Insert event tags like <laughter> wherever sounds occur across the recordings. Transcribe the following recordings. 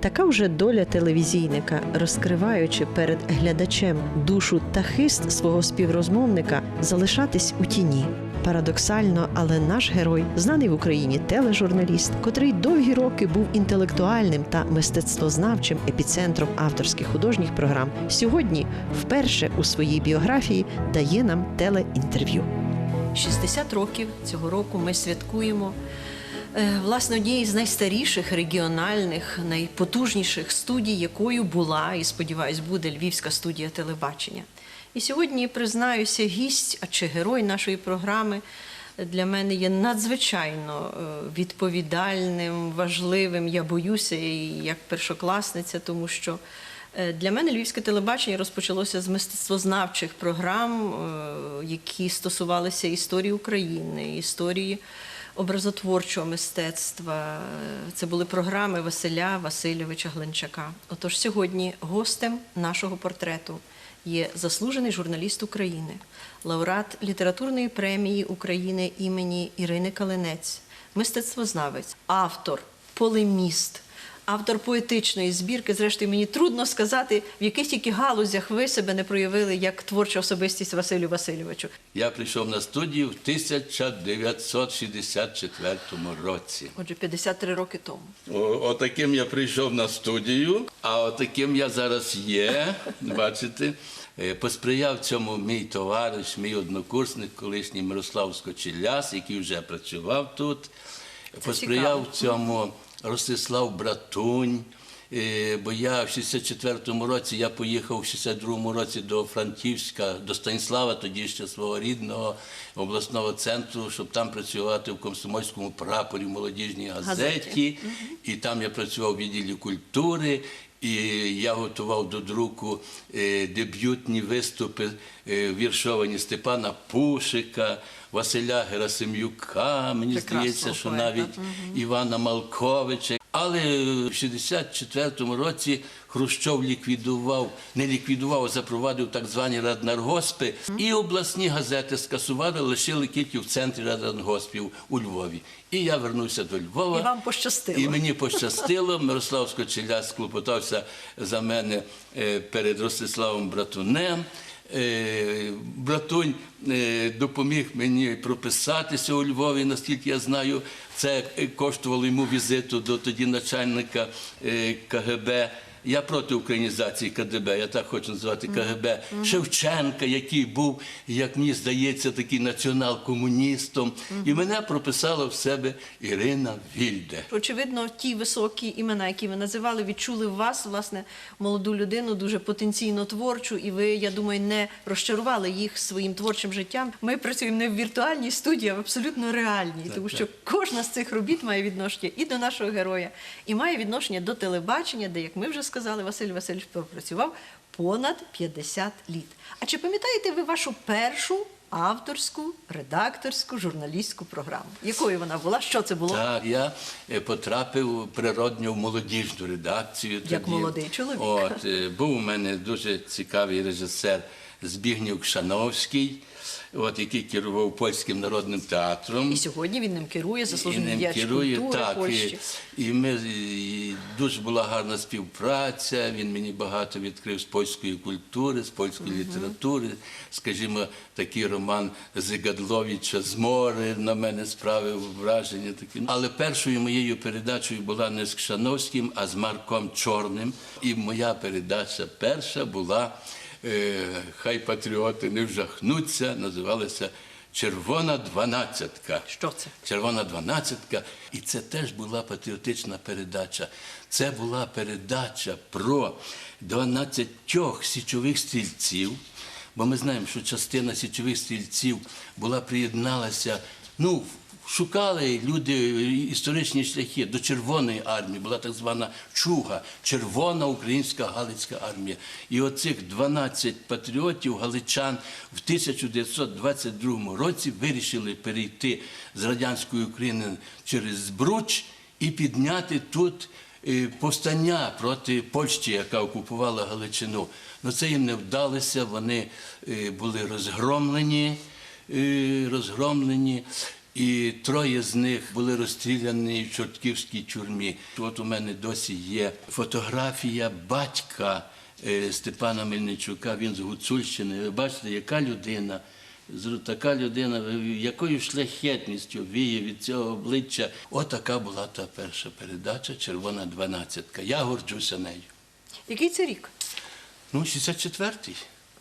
Така вже доля телевізійника, розкриваючи перед глядачем душу та хист свого співрозмовника, залишатись у тіні. Парадоксально, але наш герой, знаний в Україні тележурналіст, котрий довгі роки був інтелектуальним та мистецтвознавчим епіцентром авторських художніх програм, сьогодні вперше у своїй біографії дає нам телеінтерв'ю. 60 років цього року ми святкуємо власне однієї з найстаріших регіональних, найпотужніших студій, якою була і сподіваюсь, буде Львівська студія телебачення. І сьогодні признаюся, гість а чи герой нашої програми для мене є надзвичайно е, відповідальним, важливим. Я боюся і як першокласниця, тому що. Е, Для мене львівське телебачення розпочалося з мистецтвознавчих програм, е, які стосувалися історії України, історії образотворчого мистецтва. Це були програми Василя Васильовича Гленчака. Отож, сьогодні гостем нашого портрету є заслужений журналіст України, лауреат літературної премії України імені Ірини Калинець, мистецтвознавець, автор, полеміст. Автор поетичної збірки, зрештою, мені трудно сказати, в яких тільки галузях ви себе не проявили як творча особистість Василю Васильовичу. Я прийшов на студію в 1964 році. Отже, 53 роки тому. О- Отаким я прийшов на студію, а отаким я зараз є. <laughs> Бачите, Е, посприяв цьому мій товариш, мій однокурсник, колишній Мирослав Скочеляс, який вже працював тут. Посприяв цьому Ростислав Братунь. Е, Бо я в 64-му році я поїхав в 62-му році до Франківська, до Станіслава, тоді ще свого рідного обласного центру, щоб там працювати в комсомольському прапорі в молодіжній газеті. Газеті. І там я працював у відділі культури. І я готував до друку е, дебютні виступи е, віршовані Степана Пушика, Василя Герасим'юка. Мені Прекрасного здається, що поета. навіть Івана Малковича. Але в 64-му році Хрущов ліквідував, не ліквідував, а запровадив так звані раднаргоспи, і обласні газети скасували, лишили тільки в центрі раднаргоспів у Львові. І я вернувся до Львова. І вам пощастило. І мені пощастило. Мирослав Скочеля склопотався за мене е, перед Ростиславом Братунем. Е, Братунь е, допоміг мені прописатися у Львові, наскільки я знаю. Це е, коштувало йому візиту до тоді начальника КГБ. Я проти українізації КДБ, я так хочу називати КГБ Шевченка, який був, як мені здається, такий націонал-комуністом. І мене прописала в себе Ірина Вільде. Очевидно, ті високі імена, які ви називали, відчули в вас, власне, молоду людину, дуже потенційно творчу, і ви, я думаю, не розчарували їх своїм творчим життям. Ми працюємо не в віртуальній студії, а в абсолютно реальній, тому що кожна з цих робіт має відношення і до нашого героя, і має відношення до телебачення, де, як ми вже сказали, Василь Васильович пропрацював понад 50 літ. А чи пам'ятаєте ви вашу першу авторську, редакторську, журналістську програму? Якою вона була? Що це було? Так, я е, потрапив природньо в молодіжну редакцію. Як молодий чоловік. От, е, був у мене дуже цікавий режисер Збігнєв Кшановський, от, який керував польським народним театром. І сьогодні він ним керує, заслужений ним діяч керує, культури так, Польщі. І, і ми і дуже була гарна співпраця. Він мені багато відкрив з польської культури, з польської літератури. Скажімо, такий роман Зигадловича Змори на мене справив враження. Такі. Але першою моєю передачею була не з Кшановським, а з Марком Чорним. І моя передача перша була Хай патріоти не вжахнуться, називалася Червона дванадцятка. Що це? Червона дванадцятка, і це теж була патріотична передача. Це була передача про 12 січових стрільців. Бо ми знаємо, що частина січових стрільців була приєдналася. Ну, шукали люди історичні шляхи до Червоної армії, була так звана Чуга, Червона українська Галицька армія. І оцих 12 патріотів, галичан в 1922 році вирішили перейти з радянської України через Збруч і підняти тут е, повстання проти Польщі, яка окупувала Галичину. Ну це їм не вдалося, вони е, були розгромлені. е, Розгромлені. І троє з них були розстріляні в Чортківській тюрмі. От у мене досі є фотографія батька е, Степана Мельничука. Він з Гуцульщини. Ви бачите, яка людина, така людина, якою шляхетністю віє від цього обличчя. Отака була та перша передача Червона дванадцятка. Я горджуся нею. Який це рік? Ну, 64-й.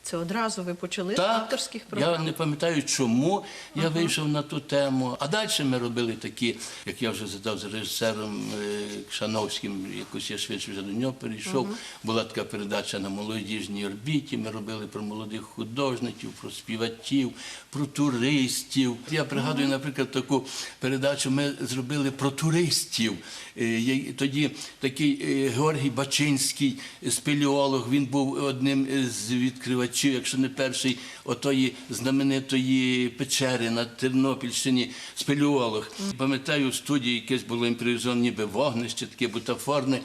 Це одразу ви почали з авторських програм. я не пам'ятаю, чому я вийшов на ту тему. А далі ми робили такі, як я вже задав з режисером е, Кшановським, якось я швидше вже до нього перейшов. Була така передача на молодіжній орбіті. Ми робили про молодих художників, про співаків, про туристів. Я пригадую, наприклад, таку передачу ми зробили про туристів. Е, Тоді такий е, Георгій Бачинський, спелеолог, він був одним з відкривачів, якщо не перший, отої знаменитої печери на Тернопільщині, спелюолог. Пам'ятаю, в студії якесь було імпровізоване ніби вогнище, таке бутафорне.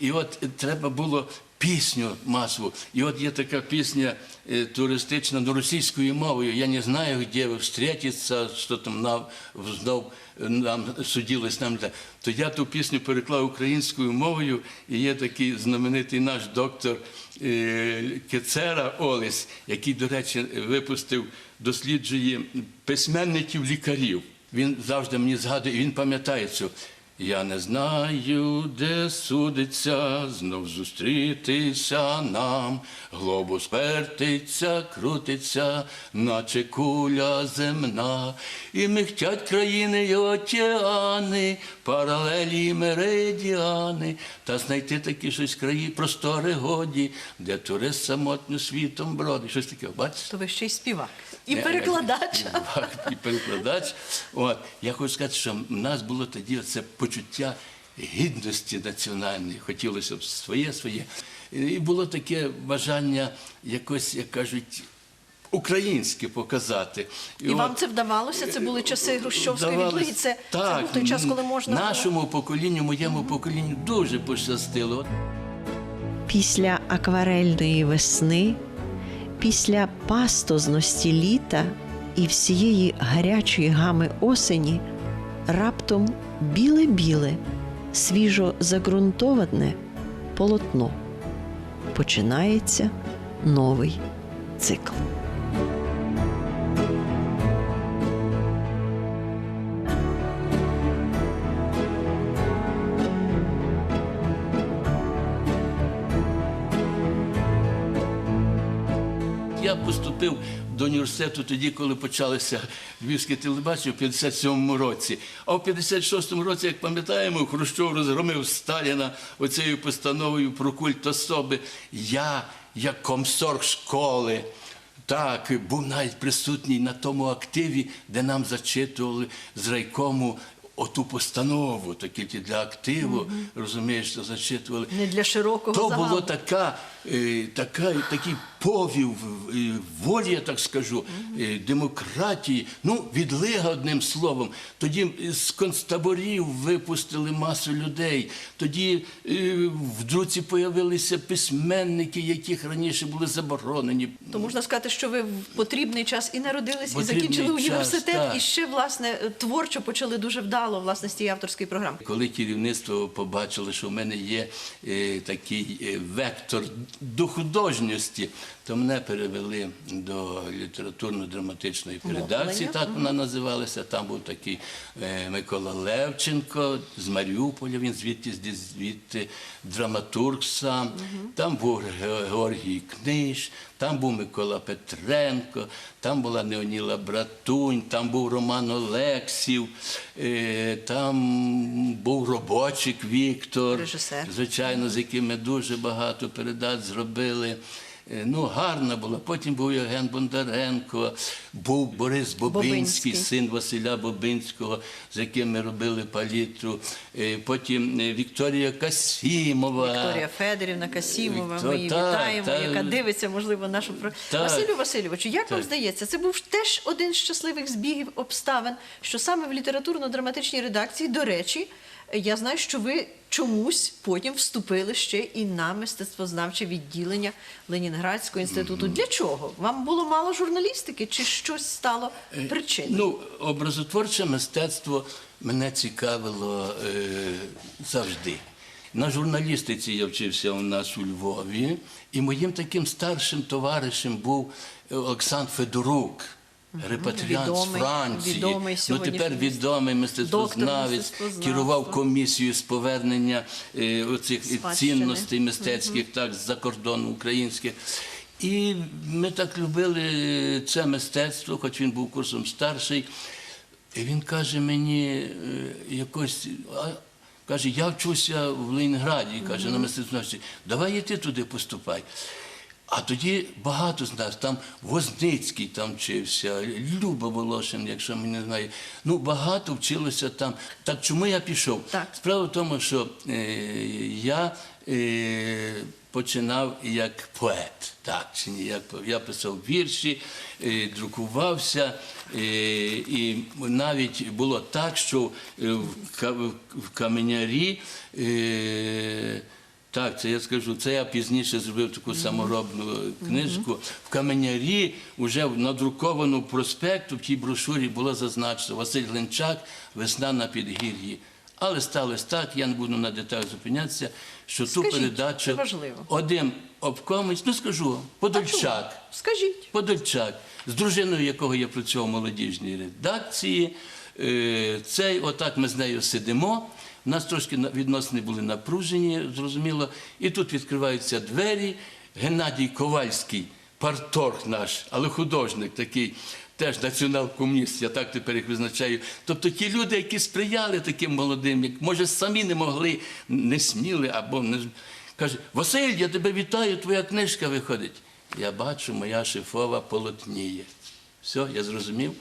І от треба було пісню масову. І от є така пісня е, туристична ну, російською мовою. Я не знаю, де ви встретиться, що там нам знов е, нам судилось нам. де». То я ту пісню переклав українською мовою, і є такий знаменитий наш доктор е, Кецера Олесь, який, до речі, випустив, досліджує письменників-лікарів. Він завжди мені згадує, він пам'ятає цю. Я не знаю, де судиться знов зустрітися нам. Глобус вертиться, крутиться, наче куля земна. І михтять країни й океани, паралелі меридіани. Та знайти такі щось краї простори годі, де турист самотньо світом бродить. Щось таке, бачите? То ви ще й співак. І Не, перекладач. <laughs> І, і перекладач. От. Я хочу сказати, що в нас було тоді це почуття гідності національної. Хотілося б своє, своє. І було таке бажання якось, як кажуть, українське показати. І вам це вдавалося? Це були часи Грущовської Вдавалось. відлиги? Це, це був той час, коли можна було? Нашому поколінню, моєму поколінню дуже пощастило. Після акварельної весни, після пастозності літа і всієї гарячої гами осені, раптом біле-біле, свіжо загрунтоване полотно. Починається новий цикл. Поступив до університету тоді, коли почалося львівське телебачення в 57-му році. А в 56-му році, як пам'ятаємо, Хрущов розгромив Сталіна оцією постановою про культ особи. Я, як комсорг школи, так, був навіть присутній на тому активі, де нам зачитували з райкому оту постанову, то тільки для активу, розумієш, що зачитували. Не для широкого То загалу. було така, така, такий повів е, волі, я так скажу, е, демократії, ну, відлига одним словом. Тоді з концтаборів випустили масу людей. Тоді е, в друці появилися письменники, яких раніше були заборонені. То можна сказати, що ви в потрібний час і народились, і закінчили університет, так. і ще власне творчо почали дуже вдало власне з цієї авторської програми. Коли керівництво побачило, що в мене є е, такий е, вектор до художньості, то мене перевели до літературно-драматичної передачі, так вона називалася. Там був такий е, Микола Левченко з Маріуполя, він звідти, звідти драматург сам. Там був Георгій Книж, там був Микола Петренко, там була Неоніла Братунь, там був Роман Олексів, е, там був робочик Віктор, Режисер. звичайно, з яким ми дуже багато передач зробили. Е, Ну, гарна була. Потім був Євген Бондаренко, був Борис Бобинський, Бобинський. син Василя Бобинського, з яким ми робили палітру. Е, Потім е, Вікторія Касімова. Вікторія Федорівна Касімова, Віктор- ми її так, вітаємо, так. яка дивиться, можливо, нашу про Василю Васильовичу. Як вам здається, це був теж один з щасливих збігів обставин, що саме в літературно-драматичній редакції, до речі, Я знаю, що ви чомусь потім вступили ще і на мистецтвознавче відділення Ленінградського інституту. Для чого? Вам було мало журналістики, чи щось стало причиною? Ну, образотворче мистецтво мене цікавило е, завжди. На журналістиці я вчився у нас у Львові, і моїм таким старшим товаришем був е, Олександр Федорук. Репатріант з Франції, відомий ну тепер відомий мистецтвознавець, керував комісією з повернення е, оцих Спадщини. цінностей мистецьких, так, з-за кордону українських. І ми так любили це мистецтво, хоч він був курсом старший. І він каже мені е, якось. Каже, я вчуся в Ленінграді, каже, на мистецтвознавстві. Давай і ти туди поступай. А тоді багато з нас, там Возницький там вчився, Люба Волошин, якщо мене не знає. Ну, багато вчилося там. Так чому я пішов? Так. Справа в тому, що е, я е, починав як поет, так чи ні, як я писав вірші, е, друкувався, е, і навіть було так, що е, в, в каменярі. Е, так, це я скажу. Це я пізніше зробив таку саморобну книжку. В каменярі вже в надрукованому проспекту в тій брошурі було зазначено Василь Гленчак, весна на підгір'ї. Але сталося так, я не буду на деталях зупинятися, що ту передачу важливо. один обкомець, ну скажу, Подольчак. Скажіть. Подольчак, з дружиною якого я працював в молодіжній редакції. Е, Цей, отак ми з нею сидимо. Нас трошки відносини були напружені, зрозуміло. І тут відкриваються двері. Геннадій Ковальський, парторг наш, але художник такий, теж націонал-комуніст, я так тепер їх визначаю. Тобто ті люди, які сприяли таким молодим, як може самі не могли, не сміли або не каже: Василь, я тебе вітаю, твоя книжка виходить. Я бачу, моя шифова полотніє. Все, я зрозумів.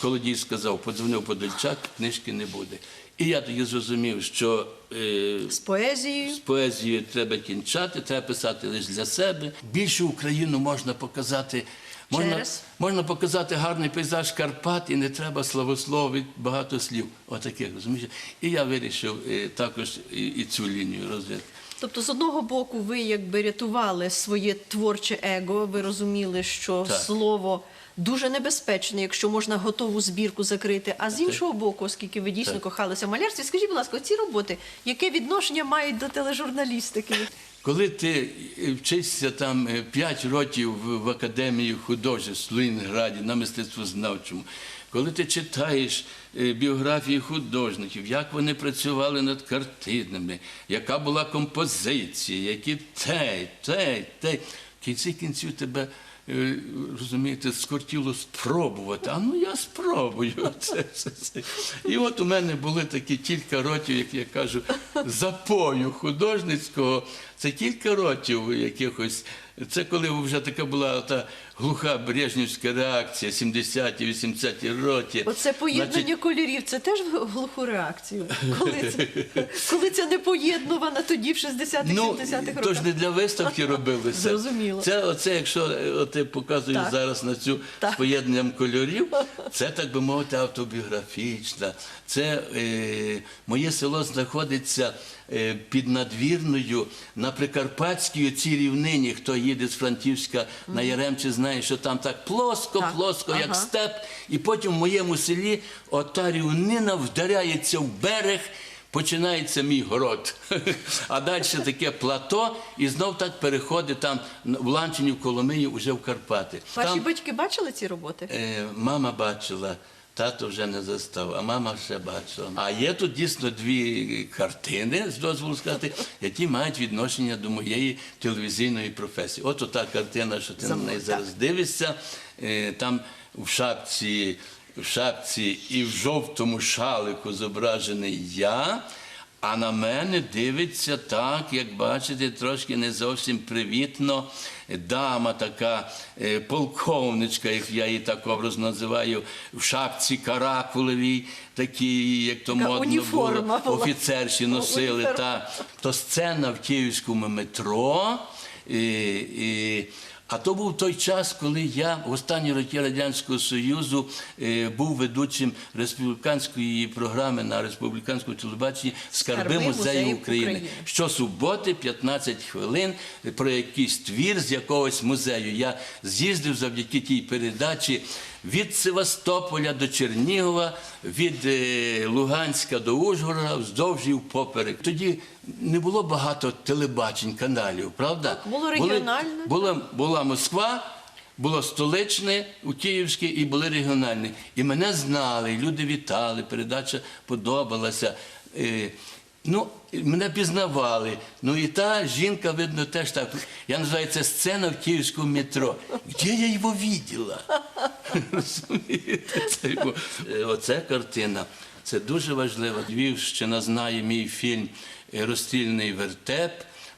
Колодій сказав, подзвонив Подольчак, книжки не буде. І я тоді зрозумів, що е, З поезією. з поезією треба кінчати, треба писати лише для себе. Більше Україну можна показати. Можна, Через? можна показати гарний пейзаж Карпат, і не треба славословити багато слів. Отаких, розумієш? І я вирішив е, також і, і цю лінію розвити. Тобто, з одного боку, ви якби рятували своє творче его, ви розуміли, що Так. слово дуже небезпечне, якщо можна готову збірку закрити. А з іншого боку, оскільки ви дійсно кохалися в малярстві, скажіть, будь ласка, ці роботи, яке відношення мають до тележурналістики? Коли ти е, вчишся там 5 років в, академії художеств в Ленінграді на мистецтвознавчому, коли ти читаєш е, біографії художників, як вони працювали над картинами, яка була композиція, які те, те, те, в кінці кінців тебе. Е, Розумієте, скортіло спробувати. А ну я спробую. <laughs> Це, це, це. І от у мене були такі кілька років, як я кажу, запою художницького. Це кілька років якихось. Це коли вже така була та глуха брежнівська реакція, 70-ті, 80-ті роки. Оце поєднання Значить, кольорів, це теж глуху реакцію. Коли це, <laughs> коли це не поєднувано тоді в 60-х, Ну, 70-х то ж роках. не для виставки <laughs> робилося. Зрозуміло. Це оце, якщо е, ти показуєш зараз на цю Так. з поєднанням кольорів, <laughs> це так би мовити автобіографічна. Це е, моє село знаходиться під надвірною на Прикарпатській оцій рівнині. Хто їде з Франківська на Яремче, знає, що там так плоско, Так. плоско, як степ. І потім в моєму селі ота рівнина вдаряється в берег. Починається мій город. <laughs> А далі таке плато, і знов так переходить там в Ланчині, в Коломиї, вже в Карпати. Ваші Там батьки бачили ці роботи? е, мама бачила, тато вже не застав, а мама ще бачила. А є тут дійсно дві картини, з дозволу сказати, які мають відношення до моєї телевізійної професії. От ота картина, що ти на неї зараз дивишся, е, там в шапці. В шапці і в жовтому шалику зображений я, а на мене дивиться так, як бачите, трошки не зовсім привітно. Дама така е, полковничка, як я її так образно називаю, в шапці каракулевій, такі, як то Така модно було, офіцерші носили. Та, то сцена в київському метро. І, і, А то був той час, коли я в останні роки Радянського Союзу е, був ведучим республіканської програми на республіканському телебаченні Скарби, «Скарби музею України. України». Щосуботи 15 хвилин про якийсь твір з якогось музею. Я з'їздив завдяки тій передачі від Севастополя до Чернігова, від е, Луганська до Ужгорода, вздовж і впоперек. Тоді не було багато телебачень, каналів, правда? Так, було регіональне. була, була Москва, було столичне у Київське і були регіональні. І мене знали, люди вітали, передача подобалася. Ну, мене пізнавали. Ну і та жінка, видно, теж так. Я називаю це сцена в київському метро. Де я його виділа? <laughs> Е, Оце картина. Це дуже важливо. Львівщина знає мій фільм е, Розстрільний вертеп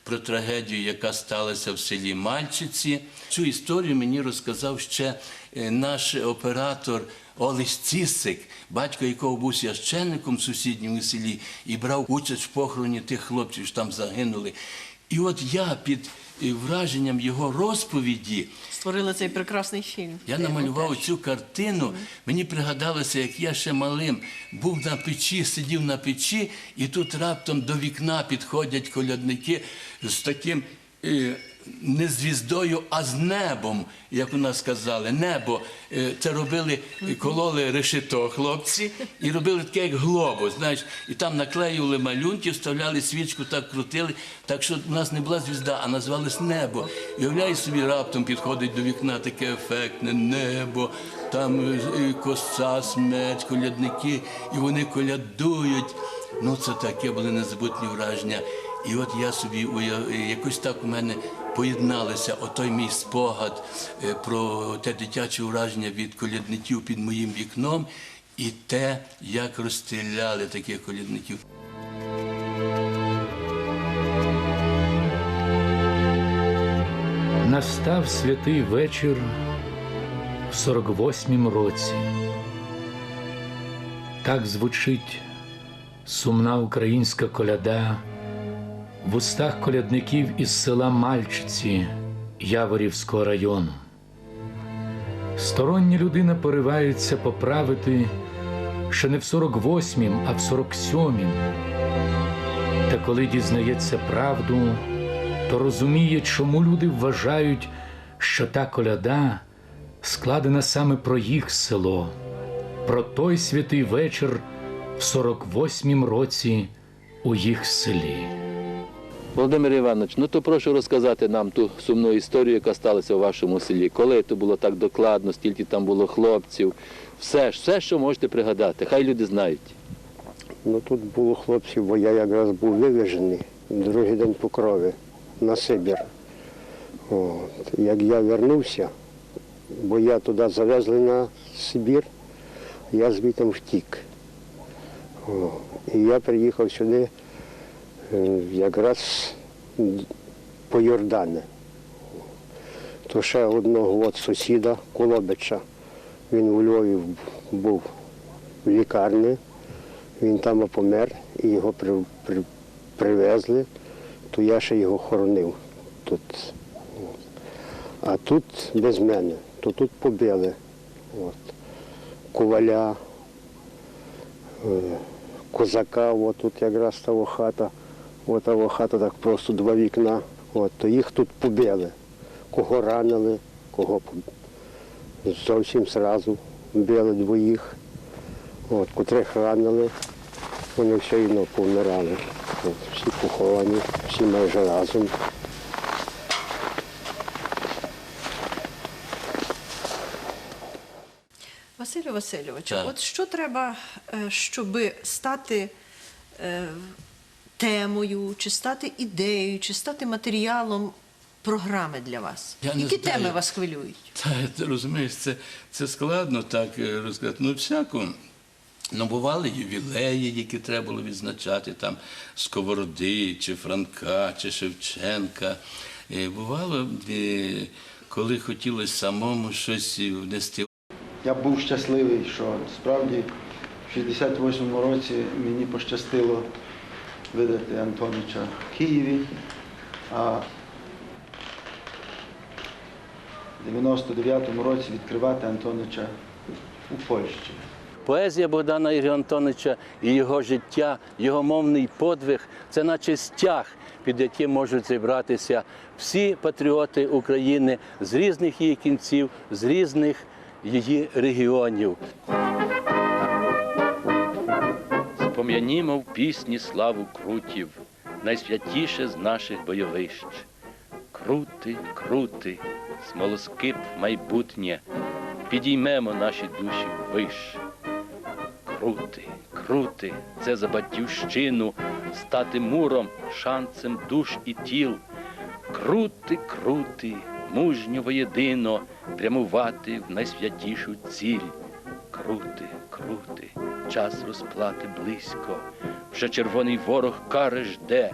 про трагедію, яка сталася в селі Мальчиці. Цю історію мені розказав ще е, наш оператор Олесь Цісик, батько якого був священником в сусідньому селі і брав участь в похороні тих хлопців, що там загинули. І от я під е, враженням його розповіді Створили цей прекрасний фільм. я намалював цю картину. Мені пригадалося, як я ще малим був на печі, сидів на печі, і тут раптом до вікна підходять колядники з таким. Не звіздою, а з небом, як у нас сказали, небо. Е, Це робили, кололи решето хлопці і робили таке, як глобус, знаєш, і там наклеювали малюнки, вставляли свічку, так крутили. Так що у нас не була звізда, а називалось небо. І уявляєш собі, раптом підходить до вікна таке ефектне небо, там е, коса, смерть, колядники, і вони колядують. Ну, це таке були незабутні враження. І от я собі якось так у мене поєдналося отой мій спогад е, про те дитяче враження від колядників під моїм вікном і те, як розстріляли таких колядників. Настав святий вечір в 48-м році. Так звучить сумна українська коляда в устах колядників із села Мальчиці Яворівського району. Стороння людина поривається поправити, що не в 48-м, а в 47-м. Та коли дізнається правду, то розуміє, чому люди вважають, що та коляда складена саме про їх село, про той святий вечір в 48-м році у їх селі. Володимир Іванович, ну то прошу розказати нам ту сумну історію, яка сталася у вашому селі. Коли то було так докладно, скільки там було хлопців, все, все, що можете пригадати, хай люди знають. Ну тут було хлопців, бо я якраз був вивезений другий день по крові на Сибір. От. Як я вернувся, бо я туди завезли на Сибір, я звідти втік. О. І я приїхав сюди якраз по Йордани. То ще одного от сусіда Колобича. Він у Львові був в лікарні. Він там помер і його при, при, привезли, то я ще його хоронив тут. А тут без мене, то тут побили. От. Коваля, е, козака, от тут якраз того хата, от того хата так просто два вікна. От, то їх тут побили. Кого ранили, кого зовсім зразу били двоїх от, котрих ранили, вони все одно повмирали. От, всі поховані, всі майже разом. Василю Васильовичу, Так. от що треба, е, щоб стати е, темою, чи стати ідеєю, чи стати матеріалом програми для вас? Я не Які знаю. теми вас хвилюють? Та ти розумієш, це, це складно так е, розказати. Ну, всяку. Ну, бували ювілеї, які треба було відзначати, там Сковороди, чи Франка, чи Шевченка. Е, Бувало, е, коли хотілося самому щось внести Я був щасливий, що справді в 68-му році мені пощастило видати Антонича в Києві. А в 99-му році відкривати Антонича у Польщі. Поезія Богдана Ігоря Антоновича і його життя, його мовний подвиг це наче стяг, під яким можуть зібратися всі патріоти України з різних її кінців, з різних її регіонів. Спом'янімо в пісні славу крутів, найсвятіше з наших бойовищ. Крути, крути, смолоскип майбутнє, підіймемо наші душі виш. Крути, крути, це за батьківщину, стати муром, шанцем душ і тіл. Крути, крути, мужньо воєдино, прямувати в найсвятішу ціль. Крути, крути, час розплати близько, вже червоний ворог кари жде.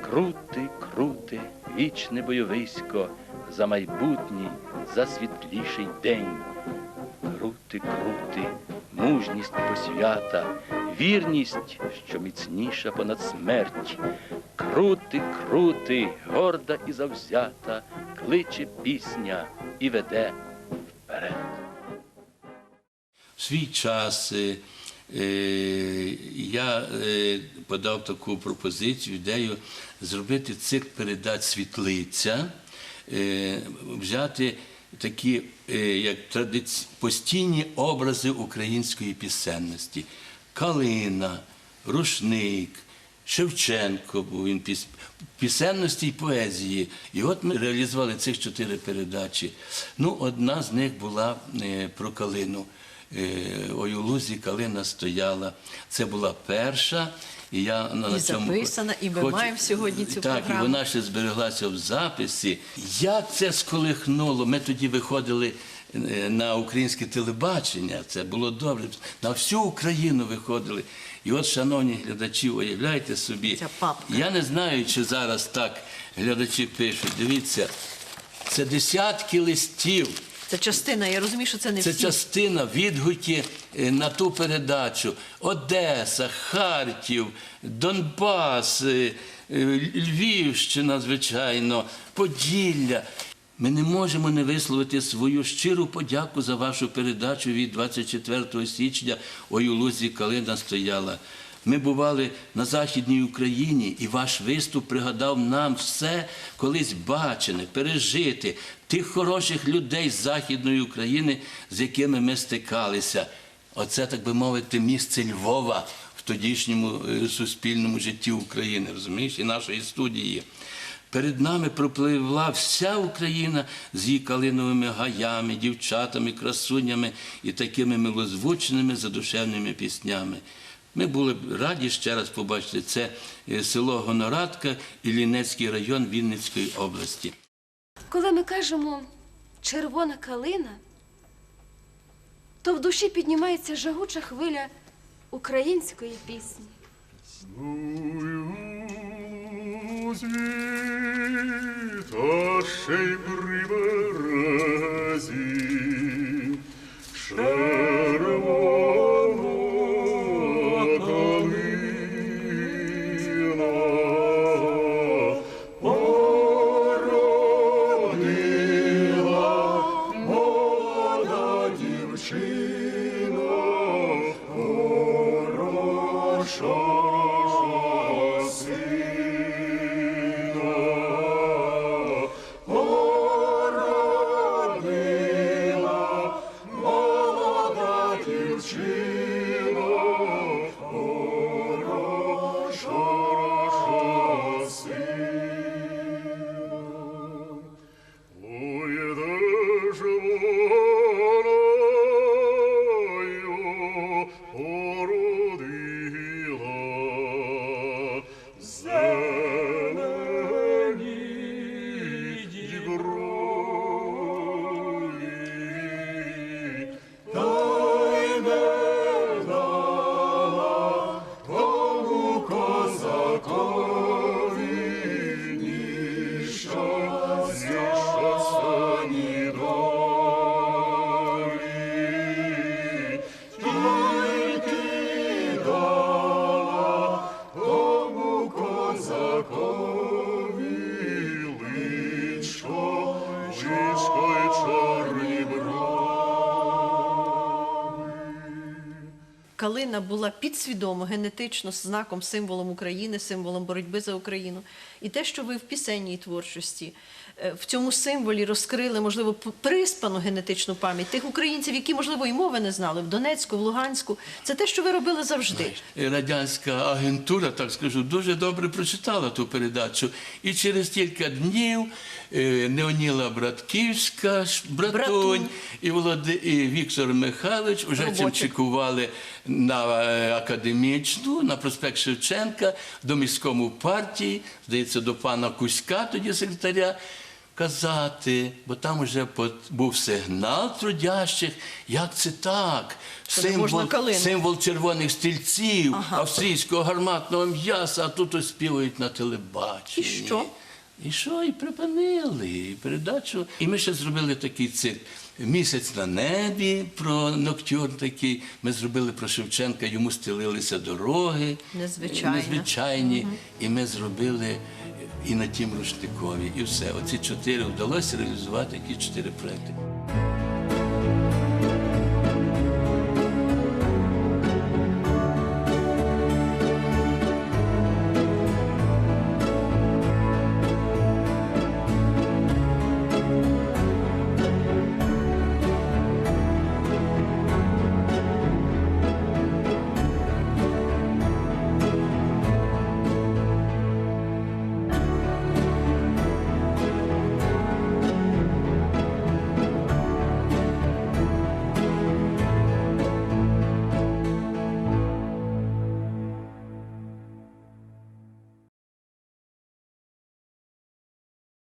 Крути, крути, вічне бойовисько, за майбутній, за світліший день. Крути, крути, мужність посвята, вірність, що міцніша понад смерть. Крути, крути, горда і завзята, кличе пісня і веде вперед. В свій час е, я е, подав таку пропозицію, ідею зробити цикл передач світлиця, е, взяти такі е, як традиці... постійні образи української пісенності. Калина, рушник, Шевченко був він піс... пісенності і поезії. І от ми реалізували цих чотири передачі. Ну, одна з них була е, про калину. Е, Ой, у лузі калина стояла. Це була перша. І я на І цьому записана, і ми маємо сьогодні цю так, програму. і вона ще збереглася в записі. Як це сколихнуло? Ми тоді виходили е, на українське телебачення. Це було добре. На всю Україну виходили. І от, шановні глядачі, уявляйте собі, Ця папка. я не знаю, чи зараз так глядачі пишуть. Дивіться, це десятки листів. Це частина, я розумію, що це не Це всі. частина відгуки е, на ту передачу. Одеса, Харків, Донбас, е, е, Львівщина, звичайно, Поділля. Ми не можемо не висловити свою щиру подяку за вашу передачу від 24 січня «Ой, у лузі калина стояла. Ми бували на Західній Україні, і ваш виступ пригадав нам все колись бачене, пережити, тих хороших людей з Західної України, з якими ми стикалися. Оце, так би мовити, місце Львова в тодішньому е, суспільному житті України, розумієш, і нашої студії. Перед нами пропливла вся Україна з її калиновими гаями, дівчатами, красунями і такими милозвучними задушевними піснями. Ми були б раді ще раз побачити це е, село Гонорадка і Лінецький район Вінницької області. Коли ми кажемо червона калина, то в душі піднімається жагуча хвиля української пісні. Та ще й при березі червона калина була підсвідомо генетично знаком, символом України, символом боротьби за Україну. І те, що ви в пісенній творчості е, в цьому символі розкрили, можливо, приспану генетичну пам'ять тих українців, які, можливо, і мови не знали в Донецьку, в Луганську, це те, що ви робили завжди. Радянська агентура, так скажу, дуже добре прочитала ту передачу. І через кілька днів е, Неоніла Братківська, Ш- Братунь Братунь. і, Володи, і Віктор Михайлович вже чимчикували на е, академічну, на проспект Шевченка, до міському партії, здається, до пана Кузька, тоді секретаря. Казати, бо там вже був сигнал трудящих, як це так? Калину. символ червоних стільців, Ага. австрійського гарматного м'яса, а тут ось співають на телебаченні. І що? І що? І припинили і передачу. І ми ще зробили такий цирк. Місяць на небі про ноктюрн такий. Ми зробили про Шевченка, йому стелилися дороги. Незвичайно. Незвичайні. І ми зробили і на тім рушникові. І все. Оці чотири вдалося реалізувати, які чотири проекти.